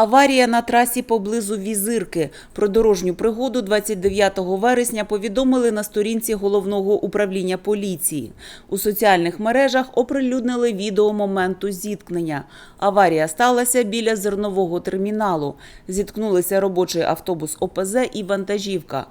Аварія на трасі поблизу Візирки. Про дорожню пригоду 29 вересня повідомили на сторінці головного управління поліції. У соціальних мережах оприлюднили відео моменту зіткнення. Аварія сталася біля зернового терміналу. Зіткнулися робочий автобус ОПЗ і вантажівка.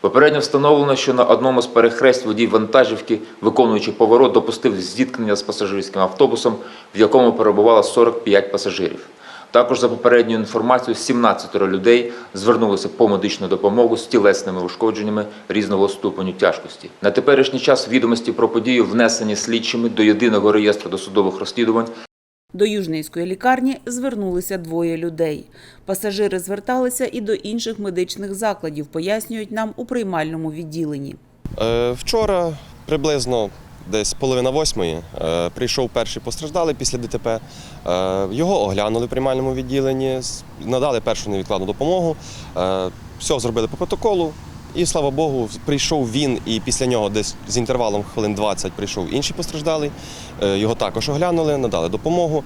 Попередньо встановлено, що на одному з перехресть водій вантажівки, виконуючи поворот, допустив зіткнення з пасажирським автобусом, в якому перебувало 45 пасажирів. Також за попередньою інформацією, 17 людей звернулися по медичну допомогу з тілесними ушкодженнями різного ступеню тяжкості. На теперішній час відомості про подію внесені слідчими до єдиного реєстру досудових розслідувань До Южнейської лікарні звернулися двоє людей. Пасажири зверталися і до інших медичних закладів, пояснюють нам у приймальному відділенні. Е, Вчора приблизно десь половина восьмої е, прийшов перший постраждалий після ДТП. Е, Його оглянули в приймальному відділенні, надали першу невідкладну допомогу. Е, Все зробили по протоколу. І слава Богу, прийшов він, і після нього десь з інтервалом хвилин 20 прийшов інший постраждалий. Його також оглянули, надали допомогу.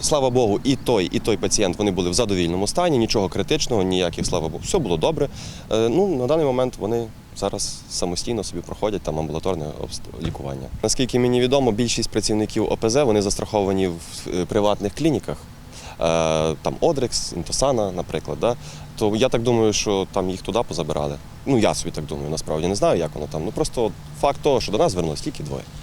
Слава Богу, і той, і той пацієнт вони були в задовільному стані, нічого критичного, ніяких, слава Богу, все було добре. Ну, на даний момент вони зараз самостійно собі проходять там амбулаторне лікування. Наскільки мені відомо, більшість працівників ОПЗ вони застраховані в е, приватних клініках. Е, Там Одрекс, Інтосана, наприклад. Да? То я так думаю, що там їх туди позабирали. Ну, я собі так думаю, насправді не знаю, як воно там. Ну просто факт того, що до нас звернулось тільки двоє.